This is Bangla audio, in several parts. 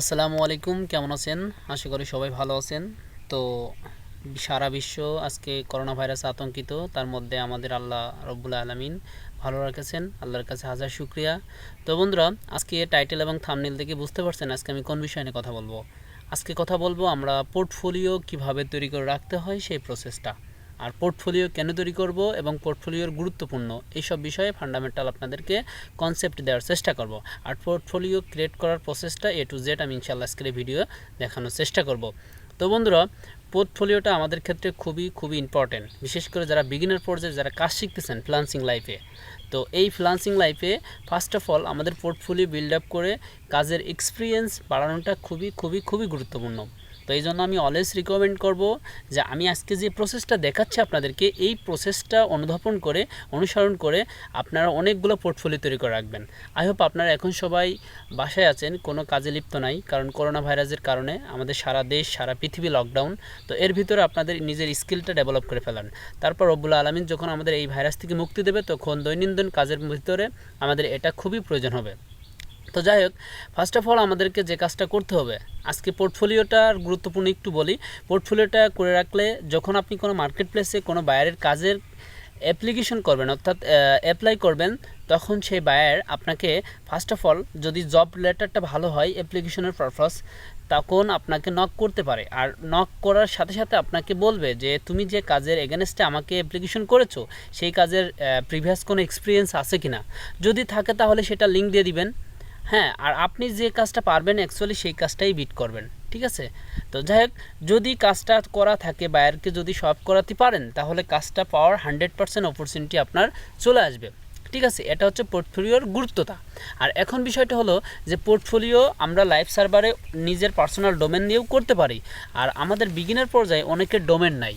আসসালামু আলাইকুম, কেমন আছেন? আশা করি সবাই ভালো আছেন। তো সারা বিশ্ব আজকে করোনা ভাইরাস আতঙ্কিত, তার মধ্যে আমাদের আল্লাহ রব্বুল আলমিন ভালো রাখেছেন, আল্লাহর কাছে হাজার শুক্রিয়া। তো বন্ধুরা, আজকে টাইটেল এবং থামনেল থেকে বুঝতে পারছেন আজকে আমি কোন বিষয় নিয়ে কথা বলব। আজকে কথা বলব আমরা পোর্টফোলিও কীভাবে তৈরি করে রাখতে হয় সেই প্রসেসটা। আর পোর্টফোলিও কেন তৈরি করব এবং পোর্টফোলিওর গুরুত্বপূর্ণ এইসব বিষয়ে ফান্ডামেন্টাল আপনাদেরকে কনসেপ্ট দেওয়ার চেষ্টা করব। আর পোর্টফোলিও ক্রিয়েট করার প্রসেসটা এ টু জেড আমি ইনশাল্লাহ আজকের ভিডিও দেখানোর চেষ্টা করব। তো বন্ধুরা, পোর্টফোলিওটা আমাদের ক্ষেত্রে খুবই খুবই ইম্পর্টেন্ট বিশেষ করে যারা বিগিনার পর্যায়ে যারা কাজ শিখতেছেন ফ্লান্সিং লাইফে তো এই ফ্লান্সিং লাইফে ফার্স্ট অফ অল আমাদের পোর্টফোলিও বিল্ড আপ করে কাজের এক্সপিরিয়েন্স বাড়ানোটা খুবই খুবই খুবই গুরুত্বপূর্ণ। তো এই জন্য আমি অলওয়েজ রিকমেন্ড করব যে আমি আজকে যে প্রসেসটা দেখাচ্ছি আপনাদেরকে, এই প্রসেসটা অনুধাবন করে, অনুসরণ করে আপনারা অনেকগুলো পোর্টফোলিও তৈরি করে রাখবেন। আই হোপ আপনারা এখন সবাই বাসায় আছেন, কোনো কাজে লিপ্ত নাই, কারণ করোনা ভাইরাসের কারণে আমাদের সারা দেশ, সারা পৃথিবী লকডাউন তো এর ভিতরে আপনাদের নিজের স্কিলটা ডেভেলপ করে ফেলান। তারপর রব্বুল আলমিন যখন আমাদের এই ভাইরাস থেকে মুক্তি দেবে, তখন দৈনন্দিন কাজের ভিতরে আমাদের এটা খুবই প্রয়োজন হবে। তো যাই হোক ফার্স্ট অফ অল আমাদেরকে যে কাজটা করতে হবে, আজকে পোর্টফোলিওটার গুরুত্বপূর্ণ একটু বলি। পোর্টফোলিওটা করে রাখলে যখন আপনি কোনো মার্কেট প্লেসে কোনো বায়ারের কাজের অ্যাপ্লিকেশন করবেন, অর্থাৎ অ্যাপ্লাই করবেন, তখন সেই বায়ার আপনাকে ফার্স্ট অফ অল যদি জব লেটারটা ভালো হয় অ্যাপ্লিকেশনের পারপাস তখন আপনাকে নক করতে পারে। আর নক করার সাথে সাথে আপনাকে বলবে যে, তুমি যে কাজের এগেনস্টে আমাকে অ্যাপ্লিকেশন করেছ, সেই কাজের প্রিভিয়াস কোনো এক্সপিরিয়েন্স আছে কি না যদি থাকে তাহলে সেটা লিঙ্ক দিয়ে দিবেন। হ্যাঁ আর আপনি যে কাজটা পারবেন অ্যাকচুয়ালি সেই কাজটাই বিট করবেন, ঠিক আছে? তো যাই হোক, যদি কাজটা করা থাকে, বায়ারকে যদি সব করাতে পারেন, তাহলে কাজটা পাওয়ার হান্ড্রেড পার্সেন্ট অপরচুনিটি আপনার চলে আসবে, ঠিক আছে? এটা হচ্ছে পোর্টফোলিওর গুরুত্বতা। আর এখন বিষয়টা হলো যে পোর্টফোলিও আমরা লাইভ সার্ভারে নিজের পার্সোনাল ডোমেন দিয়েও করতে পারি, আর আমাদের বিগিনার পর্যায়ে অনেকের ডোমেন নাই।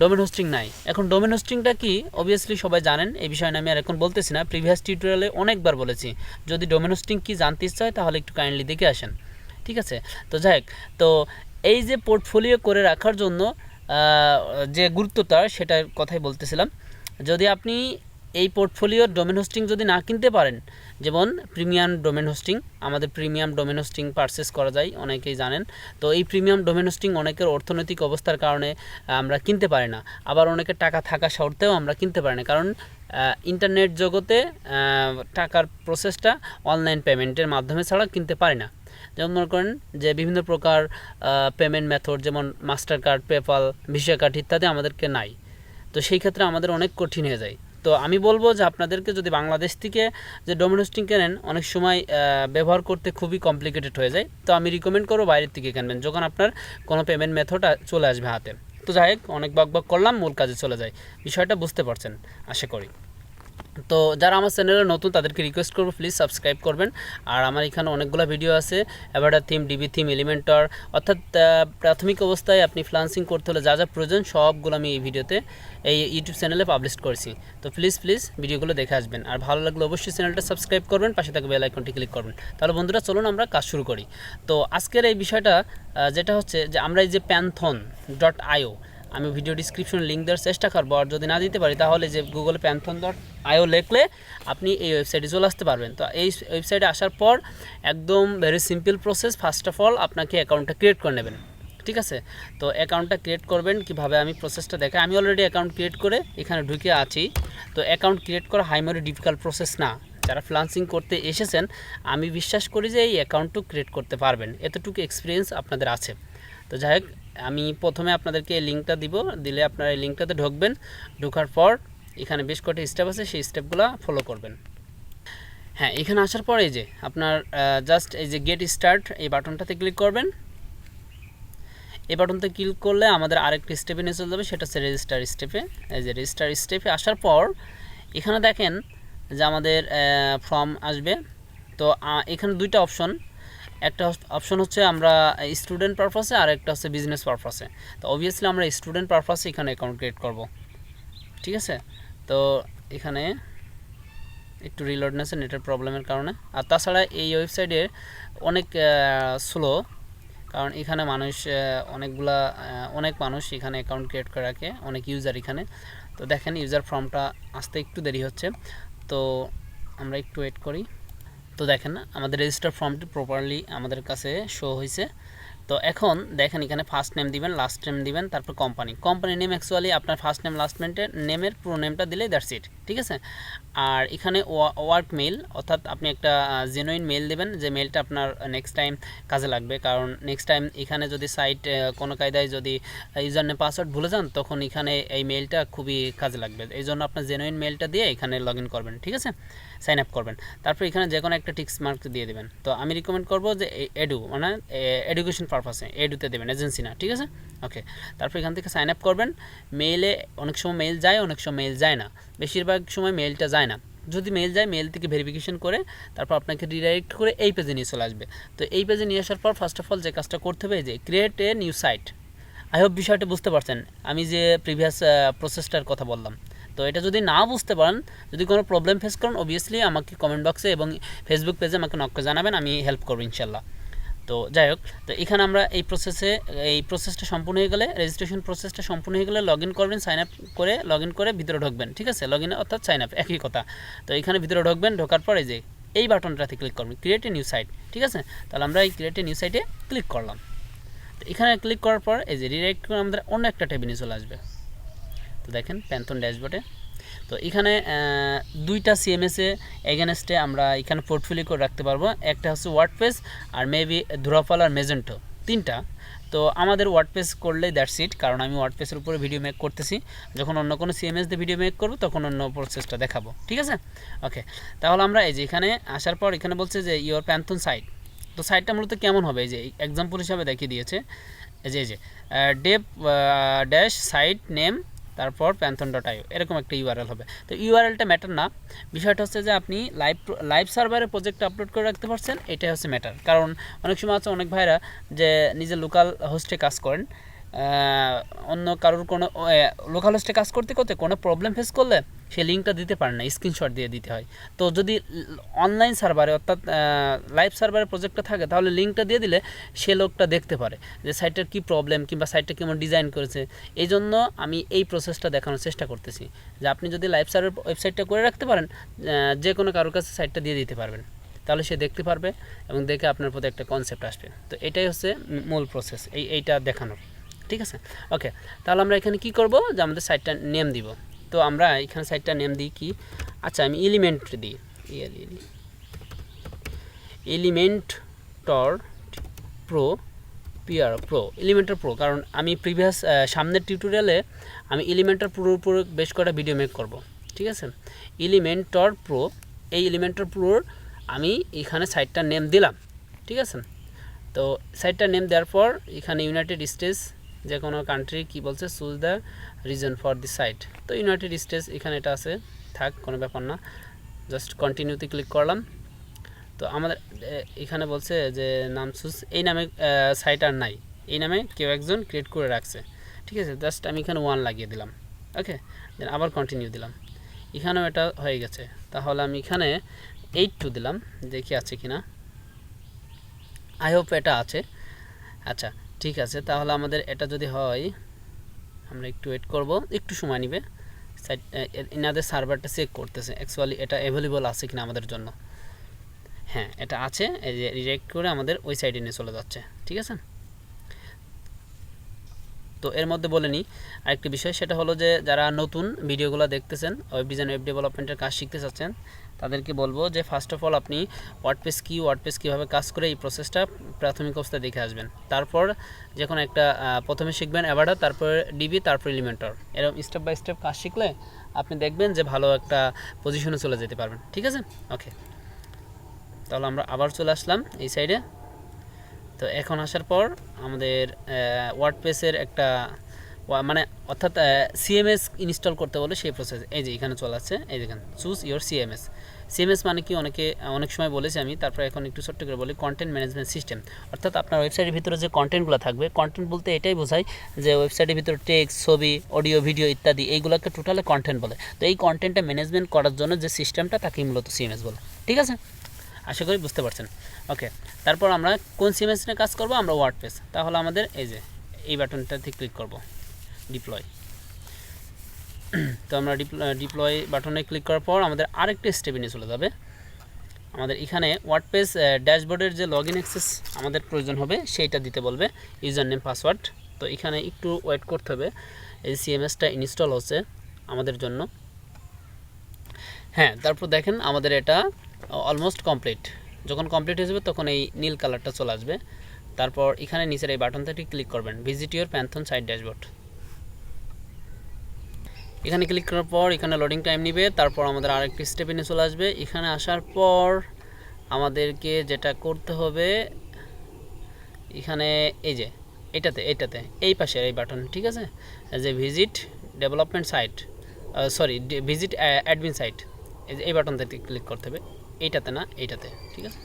ডোমেন হোস্টিং নাই। এখন ডোমেন হোস্টিংটা কি? অবভিয়াসলি সবাই জানেন, এই বিষয়ে আমি আর এখন বলতেছি না। প্রিভিয়াস টিউটোরিয়ালে অনেকবার বলেছি। যদি ডোমেন হোস্টিং কি জানতে চায় তাহলে একটু কাইন্ডলি দেখে আসেন। ঠিক আছে? তো যাই তো এই যে পোর্টফোলিও করে রাখার জন্য যে গুরুত্বটা, সেটার কথাই বলতেছিলাম। যদি আপনি এই পোর্টফোলিওর ডোমেন হোস্টিং যদি না কিনতে পারেন, যেমন প্রিমিয়াম ডোমেন হোস্টিং আমাদের প্রিমিয়াম ডোমেন হোস্টিং পারচেস করা যায়, অনেকেই জানেন। তো এই প্রিমিয়াম ডোমেন হোস্টিং অনেকের অর্থনৈতিক অবস্থার কারণে আমরা কিনতে পারি না। আবার অনেকের টাকা থাকা সত্ত্বেও আমরা কিনতে পারি না। কারণ ইন্টারনেট জগতে টাকার প্রসেসটা অনলাইন পেমেন্টের মাধ্যমে ছাড়া কিনতে পারি না। যেমন মনে করেন যে বিভিন্ন প্রকার পেমেন্ট মেথড যেমন Mastercard PayPal visa card ইত্যাদি আমাদেরকে নাই। তো সেই ক্ষেত্রে আমাদের অনেক কঠিন হয়ে যায়। তো আমি বলব যে আপনাদেরকে যদি বাংলাদেশ থেকে যে ডোমিনোস্টিং কেনেন, অনেক সময় ব্যবহার করতে খুবই কমপ্লিকেটেড হয়ে যায়। তো আমি রিকমেন্ড করব বাইরের থেকে কেনবেন, যখন আপনার কোনো পেমেন্ট মেথড চলে আসবে হাতে। তো যাই হোক, অনেক বক বক করলাম, মূল কাজে চলে যায় বিষয়টা বুঝতে পারছেন, আশা করি। তো যারা আমার চ্যানেলে নতুন, তাদেরকে রিকোয়েস্ট করব প্লিজ সাবস্ক্রাইব করবেন। আর আমার এখানে অনেকগুলো ভিডিও আছে avatar theme DB theme Elementor অর্থাৎ প্রাথমিক অবস্থায় আপনি ফ্লান্সিং করতে হলে যা যা প্রয়োজন, সবগুলো আমি এই ভিডিওতে এই ইউটিউব চ্যানেলে পাবলিশ করছি। তো প্লিজ প্লিজ ভিডিওগুলো দেখে আসবেন। আর ভালো লাগলে অবশ্যই চ্যানেলটা সাবস্ক্রাইব করবেন, পাশে থাকা বেল আইকনটি ক্লিক করবেন। তাহলে বন্ধুরা, চলুন আমরা কাজ শুরু করি। তো আজকের এই বিষয়টা যেটা হচ্ছে যে আমরা এই যে প্যান্থন ডট আইও আমি ভিডিও ডিসক্রিপশনে লিঙ্ক দেওয়ার চেষ্টা করব। আর যদি না দিতে পারি, তাহলে যে গুগল প্যান্থন ডট আইও লেখলে আপনি এই ওয়েবসাইটে চলে আসতে পারবেন। তো এই ওয়েবসাইটে আসার পর একদম very simple process first of all আপনাকে অ্যাকাউন্টটা ক্রিয়েট করে নেবেন। ঠিক আছে? তো অ্যাকাউন্টটা ক্রিয়েট করবেন, কীভাবে আমি প্রসেসটা দেখাই? আমি অলরেডি অ্যাকাউন্ট ক্রিয়েট করে এখানে ঢুকে আছি। তো অ্যাকাউন্ট ক্রিয়েট করা হাইমারি ডিফিকাল্ট প্রসেস না। যারা ফ্লান্সিং করতে এসেছেন, আমি বিশ্বাস করি যে এই অ্যাকাউন্টটু ক্রিয়েট করতে পারবেন। এতটুকু এক্সপিরিয়েন্স আপনাদের আছে। তো যাই হোক আমি প্রথমে আপনাদেরকে এই লিঙ্কটা দিব, দিলে আপনারা এই লিঙ্কটাতে ঢুকবেন। ঢোকার পর এখানে বেশ কয়েকটি স্টেপ আছে, সেই স্টেপগুলো ফলো করবেন। হ্যাঁ এখানে আসার পর এই যে আপনার জাস্ট এই যে গেট স্টার্ট এই বাটনটাতে ক্লিক করবেন। এই বাটনতে ক্লিক করলে আমাদের আরেকটি স্টেপে নিয়ে চলে যাবে, সেটা হচ্ছে রেজিস্টার স্টেপে এই যে রেজিস্টার স্টেপে আসার পর এখানে দেখেন যে আমাদের ফর্ম আসবে। তো এখানে দুইটা অপশন একটা অপশন হচ্ছে আমরা স্টুডেন্ট পারপাসে আর একটা হচ্ছে বিজনেস পারপাসে তো অবভিয়াসলি আমরা স্টুডেন্ট পারপাসে এখানে অ্যাকাউন্ট ক্রিয়েট করব। ঠিক আছে? তো এখানে একটু রিলোড নেটের প্রবলেমের কারণে। আর তাছাড়া এই ওয়েবসাইটে অনেক স্লো কারণ এখানে মানুষ অনেকগুলা অনেক মানুষ এখানে অ্যাকাউন্ট ক্রিয়েট করে রাখে, অনেক ইউজার এখানে। তো দেখেন ইউজার ফর্মটা আসতে একটু দেরি হচ্ছে। তো আমরা একটু ওয়েট করি। তো দেখেন না, আমাদের রেজিস্টার ফর্মটি প্রপারলি আমাদের কাছে শো হয়েছে তো এখন দেখেন এখানে ফার্স্ট নেম দিবেন লাস্ট নেম দিবেন, তারপর কোম্পানি কোম্পানি নেম অ্যাকচুয়ালি আপনার ফার্স্ট নেম লাস্ট নেমের নেমের পুরো নেমটা দিলেই দ্যাটস ইট ঠিক আছে? আর এখানে ওয়ার্ক মেল অর্থাৎ আপনি একটা জেনুইন মেল দেবেন, যে মেলটা আপনার নেক্সট টাইম কাজে লাগবে। কারণ নেক্সট টাইম এখানে যদি সাইট কোনো কায়দায় যদি ইউজার নেম পাসওয়ার্ড ভুলে যান, তখন এখানে এই মেলটা খুবই কাজে লাগবে। এই জন্য আপনার জেনুইন মেলটা দিয়ে এখানে লগ করবেন, ঠিক আছে? সাইন আপ করবেন। তারপর এখানে যে কোনো একটা টিক্স মার্ক দিয়ে দেবেন। তো আমি রিকমেন্ড করব যে এডু মানে এডুকেশন পারপাসে এডুতে দেবেন এজেন্সি না, ঠিক আছে? ওকে তারপর এখান থেকে সাইন আপ করবেন। মেইলে অনেক সময় মেল যায়, অনেক সময় মেল যায় না। বেশিরভাগ সময় মেলটা যায় না। যদি মেল যায় মেল থেকে ভেরিফিকেশন করে, তারপর আপনাকে রিডাইরেক্ট করে এই পেজে নিয়ে চলে আসবে। তো এই পেজে নিয়ে আসার পর ফার্স্ট অফ অল যে কাজটা করতে হবে যে create a new site I hope বিষয়টা বুঝতে পারছেন। আমি যে প্রিভিয়াস প্রসেসটার কথা বললাম। তো এটা যদি না বুঝতে পারেন, যদি কোনো প্রবলেম ফেস করেন অবভিয়াসলি আমাকে কমেন্ট বক্সে এবং ফেসবুক পেজে আমাকে নককে জানাবেন, আমি হেল্প করব ইনশাল্লাহ তো যাই হোক, তো এখানে আমরা এই প্রসেসে এই প্রসেসটা সম্পূর্ণ হয়ে গেলে রেজিস্ট্রেশন প্রসেসটা সম্পূর্ণ হয়ে গেলে লগ ইন করবেন সাইন আপ করে লগ ইন করে ভিতরে ঢুকবেন, ঠিক আছে? লগ ইন অর্থাৎ সাইন আপ একই কথা। তো এখানে ভিতরে ঢুকবেন, ঢোকার পরে যে এই বাটনটাতে ক্লিক করবেন ক্রিয়েট এ নিউ সাইট ঠিক আছে? তাহলে আমরা এই ক্রিয়েট এ নিউ সাইটে ক্লিক করলাম। তো এখানে ক্লিক করার পর এই যে রিডাইরেক্ট করে আমাদের অন্য একটা টেবিনে চলে আসবে। তো দেখেন প্যান্থন ড্যাশবোর্ডে তো এখানে দুইটা সিএমএসে এগেনস্টে আমরা এখানে পোর্টফোলিও করে রাখতে পারব। একটা হচ্ছে ওয়ার্ডপেস আর মেবি ধুরাফল আর মেজেন্টো তিনটা। তো আমাদের ওয়ার্ডপেস করলেই দ্যাটস ইট কারণ আমি ওয়ার্ডপেসের উপরে ভিডিও মেক করতেছি। যখন অন্য কোনো সিএমএস দিয়ে ভিডিও মেক করব, তখন অন্য প্রসেসটা দেখাবো, ঠিক আছে? ওকে তাহলে আমরা এই যে এখানে আসার পর এখানে বলছে যে ইয়োর প্যান্থন সাইট তো সাইটটা মূলত কেমন হবে? এই যে এক্সাম্পল হিসাবে দেখিয়ে দিয়েছে। এই যে এই যে ডেপ ড্যাশ সাইট নেম তারপর প্যান্থন ডট আইও এরকম একটা ইউআরএল হবে। তো ইউআরএলটা ম্যাটার না। বিষয়টা হচ্ছে যে আপনি লাইভ লাইভ সার্ভারে প্রজেক্ট আপলোড করে রাখতে পারছেন, এটাই হচ্ছে ম্যাটার কারণ অনেক সময় আছে অনেক ভাইরা যে নিজের লোকাল হোস্টে কাজ করেন অন্য কারোর কোনো লোকাল হোস্টে কাজ করতে করতে কোনো প্রবলেম ফেস করলে সে লিঙ্কটা দিতে পারে না স্ক্রিনশট দিয়ে দিতে হয়। তো যদি অনলাইন সার্ভারে অর্থাৎ লাইভ সার্ভারে প্রজেক্টটা থাকে, তাহলে লিঙ্কটা দিয়ে দিলে সে লোকটা দেখতে পারে যে সাইটটার কী প্রবলেম কিংবা সাইটটা কেমন ডিজাইন করেছে। এই জন্য আমি এই প্রসেসটা দেখানোর চেষ্টা করতেছি, যে আপনি যদি লাইভ সার্ভার ওয়েবসাইটটা করে রাখতে পারেন যে কোনো কারোর কাছে সাইটটা দিয়ে দিতে পারবেন। তাহলে সে দেখতে পারবে এবং দেখে আপনার প্রতি একটা কনসেপ্ট আসবে। তো এটাই হচ্ছে মূল প্রসেস এই, এইটা দেখানোর। ঠিক আছে? ওকে তাহলে আমরা এখানে কি করব? যে আমাদের সাইটটা নেম দিব। তো আমরা এখানে সাইটটা নেম দিই কি? আচ্ছা আমি এলিমেন্ট দিই। Elementor pro PR pro Elementor pro কারণ আমি প্রিভিয়াস সামনের টিউটোরিয়ালে আমি এলিমেন্টার প্রোর উপরে বেশ কটা ভিডিও মেক করব। ঠিক আছে? এলিমেন্টর প্রো এই এলিমেন্টার প্রোর আমি এখানে সাইটটার নেম দিলাম। ঠিক আছে? তো সাইটটার নেম দেওয়ার পর এখানে ইউনাইটেড স্টেটস যে কোনো কান্ট্রি কি বলছে choose the reason for the site তো ইউনাইটেড স্টেটস এখানে এটা আছে, থাক, কোনো ব্যাপার না। জাস্ট কন্টিনিউতে ক্লিক করলাম। তো আমাদের এখানে বলছে যে নাম চুজ এই নামে সাইট আর নাই। এই নামে কেউ একজন ক্রিয়েট করে রাখছে। ঠিক আছে জাস্ট আমি এখানে ওয়ান লাগিয়ে দিলাম। ওকে দেন আবার কন্টিনিউ দিলাম। এখানেও এটা হয়ে গেছে। তাহলে আমি এখানে এইট টু দিলাম, দেখি আছে কি না আই হোপ এটা আছে। আচ্ছা ঠিক আছে, তাহলে আমাদের এটা যদি হয়, আমরা একটু ওয়েট করব, একটু সময় নেবে। এনাদের সার্ভারটা চেক করতেছে। অ্যাকচুয়ালি এটা অ্যাভেলেবল আছে কিনা আমাদের জন্য। হ্যাঁ এটা আছে, এই যে রিজেক্ট করে আমাদের ওই সাইডে নিয়ে চলে যাচ্ছে। ঠিক আছে? তো এর মধ্যে বলে নিই আরেকটি বিষয়, সেটা হলো যে যারা নতুন ভিডিওগুলো দেখতেছেন ওয়েব ডিজাইন ওয়েব ডেভেলপমেন্টের কাজ শিখতে চাচ্ছেন, তাদেরকে বলব যে ফার্স্ট অফ অল আপনি ওয়ার্ডপেস কী ওয়ার্ডপেস কীভাবে কাজ করে এই প্রসেসটা প্রাথমিক অবস্থায় দেখে আসবেন। তারপর যখন একটা প্রথমে শিখবেন অ্যাভার্ডা তারপর ডিবি তারপর এলিমেন্টর এরকম স্টেপ বাই স্টেপ কাজ শিখলে আপনি দেখবেন যে ভালো একটা পজিশনে চলে যেতে পারবেন। ঠিক আছে? ওকে তাহলে আমরা আবার চলে আসলাম এই সাইডে তো এখন আসার পর আমাদের ওয়ার্ডপ্রেসের একটা মানে অর্থাৎ সিএমএস ইনস্টল করতে বলে সেই প্রসেস এই যে এখানে চলে আসছে, এই দেখেন চুজ ইওর সিএমএস সিএমএস মানে কি অনেকে, অনেক সময় বলেছি আমি, তারপর এখন একটু ছোট্ট করে বলি কন্টেন্ট ম্যানেজমেন্ট সিস্টেম অর্থাৎ আপনার ওয়েবসাইটের ভিতরে যে কন্টেন্টগুলো থাকবে কন্টেন্ট বলতে এটাই বোঝায় যে ওয়েবসাইটের ভিতরে টেক্সট ছবি অডিও ভিডিও ইত্যাদি, এইগুলোকে টোটালে কন্টেন্ট বলে। তো এই কন্টেন্টটা ম্যানেজমেন্ট করার জন্য যে সিস্টেমটা তাকেই মূলত সিএমএস বলে। ঠিক আছে? আশা করি বুঝতে পারছেন। ওকে, তারপর আমরা কোন সিএমএস নিয়ে কাজ করব? আমরা ওয়ার্ডপ্রেস তাহলে আমাদের এই যে, এই বাটনটাতে ক্লিক করব। ডিপ্লয় তো আমরা ডিপ্লয় বাটনে ক্লিক করার পর আমাদের আরেকটা স্টেপে নিয়ে চলে যাবে। আমাদের এখানে ওয়ার্ডপেজ ড্যাশবোর্ডের যে লগ ইন অ্যাক্সেস আমাদের প্রয়োজন হবে, সেইটা দিতে বলবে। ইউজার নেম পাসওয়ার্ড তো এখানে একটু ওয়েট করতে হবে। এই সিএমএসটা ইনস্টল হচ্ছে আমাদের জন্য। হ্যাঁ তারপর দেখেন আমাদের এটা অলমোস্ট কমপ্লিট যখন কমপ্লিট হয়ে যাবে, তখন এই নীল কালারটা চলে আসবে। তারপর এখানে নিচের এই বাটনটাটি ক্লিক করবেন। Visit your Pantheon site dashboard এখানে ক্লিক করার পর এখানে লোডিং টাইম নিবে। তারপর আমাদের আরেকটি স্টেপে নিয়ে চলে আসবে। এখানে আসার পর আমাদেরকে যেটা করতে হবে, এখানে এই যে, এটাতে এটাতে, এই পাশের এই বাটন ঠিক আছে? যে visit development site sorry visit admin site এই বাটনটাতে ক্লিক করতে হবে। এইটাতে না, এইটাতে, ঠিক আছে?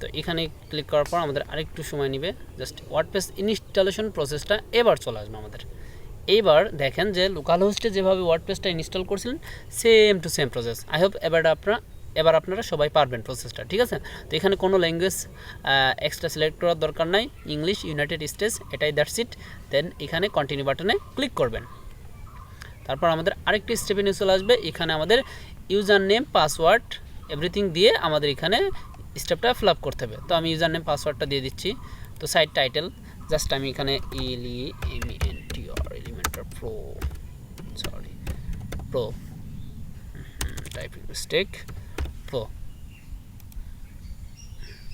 তো এখানে ক্লিক করার পর আমাদের আরেকটু সময় নেবে। জাস্ট ওয়ার্ডপ্রেস ইনস্টলেশন প্রসেসটা এবার চলে আসবে আমাদের। এইবার দেখেন যে লোকাল হোস্টে যেভাবে ওয়ার্ডপ্রেসটা ইনস্টল করছিলেন same to same process I hope এবার আপনারা এবার আপনারা সবাই পারবেন প্রসেসটা ঠিক আছে? তো এখানে কোনো ল্যাঙ্গুয়েজ এক্সট্রা সিলেক্ট করার দরকার নাই। ইংলিশ ইউনাইটেড স্টেটস এটাই দ্যাটস ইট দেন এখানে কন্টিনিউ বাটনে ক্লিক করবেন। তারপর আমাদের আরেকটি স্টেপে নিয়ে চলে আসবে। এখানে আমাদের ইউজার নেম পাসওয়ার্ড এভরিথিং দিয়ে আমাদের এখানে স্টেপটা ফিল আপ করতে হবে। তো আমি ইউজার নেম পাসওয়ার্ডটা দিয়ে দিচ্ছি। তো সাইট টাইটেল জাস্ট আমি এখানে E L M N T R Elementor Pro sorry Pro typing mistake Pro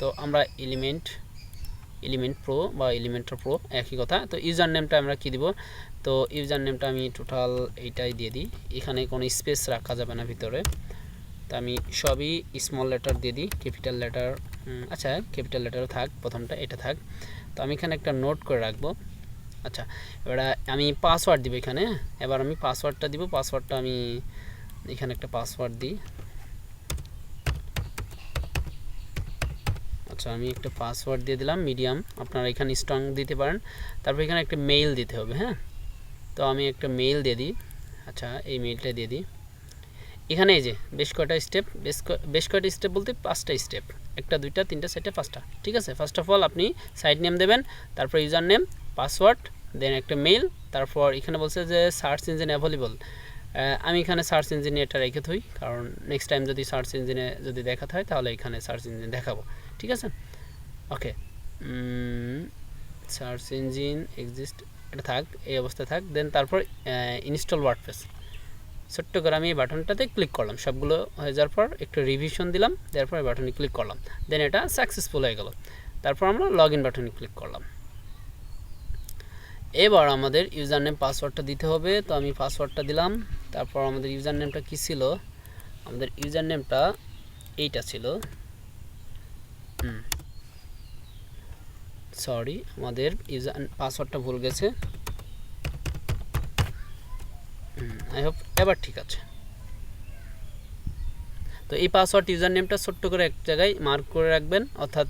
তো আমরা এলিমেন্ট এলিমেন্ট প্রো বা এলিমেন্টার প্রো একই কথা। তো ইউজার নেমটা আমরা কী দিব? তো ইউজার নেমটা আমি টোটাল এইটাই দিয়ে দিই। এখানে কোনো স্পেস রাখা যাবে না ভিতরে। তো আমি সবই স্মল লেটার দিয়ে দিই ক্যাপিটাল লেটার আচ্ছা ক্যাপিটাল লেটারও থাক, প্রথমটা এটা থাক। তো আমি এখানে একটা নোট করে রাখব। আচ্ছা এবার আমি পাসওয়ার্ড দিব এখানে, এবার আমি পাসওয়ার্ডটা দিব পাসওয়ার্ডটা আমি এখানে একটা পাসওয়ার্ড দিই। আচ্ছা আমি একটা পাসওয়ার্ড দিয়ে দিলাম মিডিয়াম আপনারা এখানে স্ট্রং দিতে পারেন। তারপর এখানে একটা মেইল দিতে হবে হ্যাঁ? তো আমি একটা মেইল দিয়ে দিই। আচ্ছা এই মেইলটা দিয়ে দিই। এখানে এই যে, বেশ কয়টা স্টেপ বেশ বেশ কয়টা স্টেপ বলতে পাঁচটা স্টেপ একটা, দুইটা, তিনটা, চারটে, পাঁচটা, ঠিক আছে? ফার্স্ট অফ অল আপনি সাইট নেম দেবেন, তারপর ইউজার নেম পাসওয়ার্ড দেন একটা মেইল তারপর এখানে বলছে যে সার্চ ইঞ্জিন অ্যাভেলেবল আমি এখানে সার্চ ইঞ্জিনে এটা রেখে থই, কারণ নেক্সট টাইম যদি সার্চ ইঞ্জিনে যদি দেখাতে হয় তাহলে এখানে সার্চ ইঞ্জিন দেখাবো, ঠিক আছে? ওকে সার্চ ইঞ্জিন এক্সিস্ট এটা থাক, এই অবস্থায় থাক দেন তারপর ইনস্টল ওয়ার্ডপ্রেস ছোট্ট করে আমি এই বাটনটাতে ক্লিক করলাম। সবগুলো হয়ে যাওয়ার পর একটু রিভিশন দিলাম তারপর বাটনে ক্লিক করলাম। দেন এটা সাকসেসফুল হয়ে গেল। তারপর আমরা লগ ইন বাটনে ক্লিক করলাম। এবার আমাদের ইউজার নেম পাসওয়ার্ডটা দিতে হবে। তো আমি পাসওয়ার্ডটা দিলাম। তারপর আমাদের ইউজার নেমটা কী ছিল? আমাদের ইউজার নেমটা এইটা ছিল। সরি আমাদের ইউজার পাসওয়ার্ডটা ভুল গেছে। আই হোপ এবার ঠিক আছে। তো এই পাসওয়ার্ড ইউজার নেমটা ছোট্ট করে এক জায়গায় মার্ক করে রাখবেন, অর্থাৎ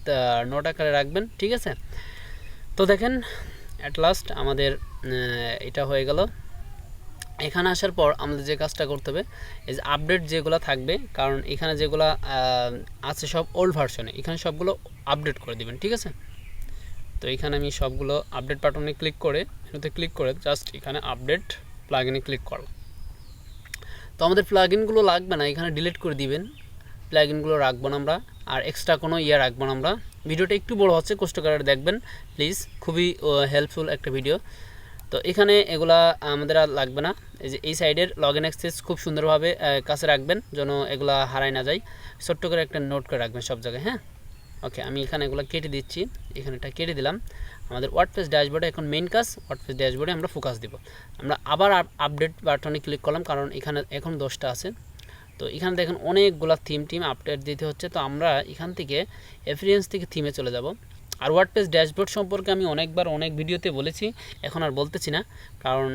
নোট আকারে রাখবেন, ঠিক আছে? তো দেখেন অ্যাট লাস্ট আমাদের এটা হয়ে গেল। এখানে আসার পর আমাদের যে কাজটা করতে হবে এই যে আপডেট যেগুলো থাকবে, কারণ এখানে যেগুলো আছে সব ওল্ড ভার্সনে এখানে সবগুলো আপডেট করে দিবেন, ঠিক আছে? তো এখানে আমি সবগুলো আপডেট বাটনে ক্লিক করে ক্লিক করে জাস্ট এখানে আপডেট প্লাগিনে ক্লিক করো তো আমাদের প্লাগিনগুলো লাগবে না, এখানে ডিলিট করে দিবেন। প্লাগিনগুলো রাখব না আমরা, আর এক্সট্রা কোনো ইয়ে রাখব না আমরা। ভিডিওটা একটু বড় হচ্ছে, কষ্ট দেখবেন প্লিজ খুবই হেল্পফুল একটা ভিডিও তো এখানে এগুলা আমাদের আর লাগবে না। এই যে, এই সাইডের লগ ইন অ্যাক্সেস খুব সুন্দরভাবে কাছে রাখবেন, যেন এগুলা হারাই না যায়। ছোট্ট করে একটা নোট করে রাখবেন সব জায়গায় হ্যাঁ? ওকে আমি এখানে এগুলো কেটে দিচ্ছি। এখানে এটা কেটে দিলাম। আমাদের ওয়ার্ডপ্রেস ড্যাশবোর্ডে এখন মেইন কাজ ওয়ার্ডপ্রেস ড্যাশবোর্ডে আমরা ফোকাস দিব। আমরা আবার আপডেট বাটনে ক্লিক করলাম, কারণ এখানে এখন দশটা আছে। তো এখানে দেখেন অনেকগুলো থিম টিম আপডেট দিতে হচ্ছে। তো আমরা এখান থেকে এফিরিয়েন্স থেকে থিমে চলে যাব। আর ওয়ার্ডপ্রেস ড্যাশবোর্ড সম্পর্কে আমি অনেকবার অনেক ভিডিওতে বলেছি, এখন আর বলতেছি না, কারণ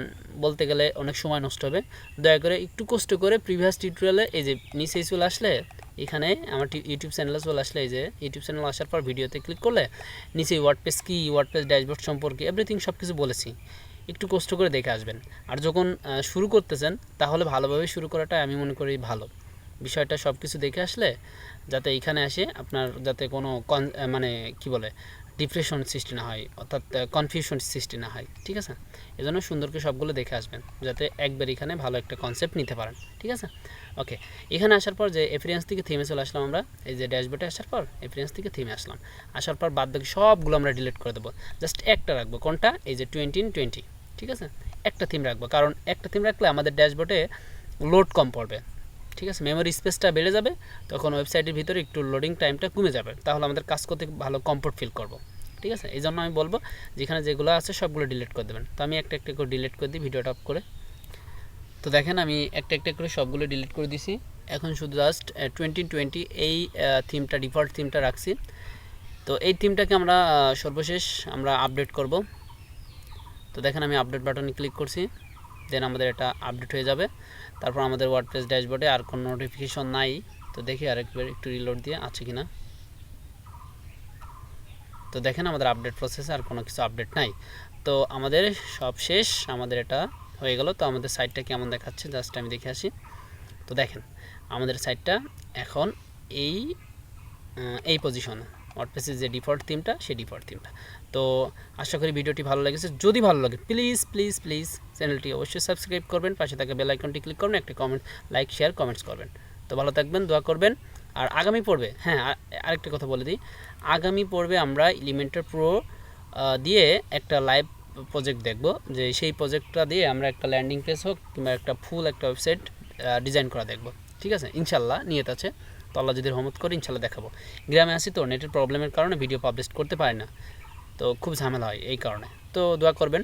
বলতে গেলে অনেক সময় নষ্ট হবে। দয়া করে একটু কষ্ট করে প্রিভিয়াস টিউটোরিয়ালে এই যে নিচে চলে আসলে, এখানে আমার ইউটিউব চ্যানেলে চলে আসলে এই যে ইউটিউব চ্যানেল আসার পর ভিডিওতে ক্লিক করলে নিচে ওয়ার্ডপ্রেস কী ওয়ার্ডপ্রেস ড্যাশবোর্ড সম্পর্কে এভরিথিং সব কিছু বলেছি। একটু কষ্ট করে দেখে আসবেন। আর যখন শুরু করতেছেন, তাহলে ভালোভাবে শুরু করাটা আমি মনে করি ভালো। বিষয়টা সব কিছু দেখে আসলে যাতে এখানে আসে আপনার যাতে কোনো কন মানে কি বলে ডিপ্রেশন সৃষ্টি না হয়, অর্থাৎ কনফিউশন সৃষ্টি না হয়, ঠিক আছে? এজন্য সুন্দর করে সবগুলো দেখে আসবেন, যাতে একবার এখানে ভালো একটা কনসেপ্ট নিতে পারেন, ঠিক আছে? ওকে এখানে আসার পর যে এফিরিয়েন্স থেকে থিমে চলে আসলাম আমরা, এই যে ড্যাশবোর্ডে আসার পর এফিরিয়েন্স থেকে থিমে আসলাম। আসার পর বাদ বাকি সবগুলো আমরা ডিলিট করে দেবো। জাস্ট একটা রাখব, কোনটা? এই যে টোয়েন্টিন টোয়েন্টি ঠিক আছে? একটা থিম রাখব, কারণ একটা থিম রাখলে আমাদের ড্যাশবোর্ডে লোড কম পড়বে। ঠিক আছে? মেমোরি স্পেসটা বেড়ে যাবে, তখন ওয়েবসাইটের ভিতরে একটু লোডিং টাইমটা কমে যাবে। তাহলে আমাদের কাজ করতে ভালো কমফোর্ট ফিল করব। ঠিক আছে? এই জন্য আমি বলব, যেখানে যেগুলো আছে সবগুলো ডিলিট করে দেবেন। তো আমি একটা একটা করে ডিলিট করে দিই ভিডিওটা অফ করে। তো দেখেন, আমি একটা একটা করে সবগুলো ডিলিট করে দিছি। এখন শুধু জাস্ট টোয়েন্টি টোয়েন্টি এই থিমটা ডিফল্ট থিমটা রাখছি। তো এই থিমটাকে আমরা সর্বশেষ আমরা আপডেট করব। তো দেখেন, আমি আপডেট বাটনে ক্লিক করছি। দেন আমাদের এটা আপডেট হয়ে যাবে। তারপর আমাদের ওয়ার্ডপ্রেস ড্যাশবোর্ডে আর কোনো নোটিফিকেশন নাই। তো দেখি আরেকবার একটু রিলোড দিয়ে আছে কিনা। তো দেখেন আমাদের আপডেট প্রসেসে আর কোনো কিছু আপডেট নাই। তো আমাদের সব শেষ, আমাদের এটা হয়ে গেল। তো আমাদের সাইটটা কেমন দেখাচ্ছে জাস্ট আমি দেখে আসি। তো দেখেন, আমাদের সাইটটা এখন এই এই পজিশনে ওয়ার্ডপ্রেসের যে ডিফল্ট থিমটা সেই ডিফল্ট থিমটা তো আশা করি ভিডিওটি ভালো লেগেছে। যদি ভালো লাগে প্লিজ প্লিজ প্লিজ চ্যানেলটি অবশ্যই সাবস্ক্রাইব করবেন, পাশে থাকা বেল আইকনটি ক্লিক করবেন, একটা কমেন্ট, লাইক, শেয়ার, কমেন্টস করবেন। তো ভালো থাকবেন, দোয়া করবেন। আর আগামী পর্বে হ্যাঁ আরেকটা কথা বলে দিই। আগামী পর্বে আমরা এলিমেন্টার প্রো দিয়ে একটা লাইভ প্রজেক্ট দেখব। যে সেই প্রজেক্টটা দিয়ে আমরা একটা ল্যান্ডিং পেজ হোক কিংবা একটা ফুল একটা ওয়েবসাইট ডিজাইন করা দেখব। ঠিক আছে? ইনশাল্লাহ নিয়ত আছে। তো আল্লাহ যদি রহমত করে ইনশাল্লাহ দেখাবো। গ্রামে আসি তো, নেটের প্রবলেমের কারণে ভিডিও পাবলিশ করতে পারি না। তো খুব ঝামেলা হয় এই কারণে। তো দোয়া করবেন।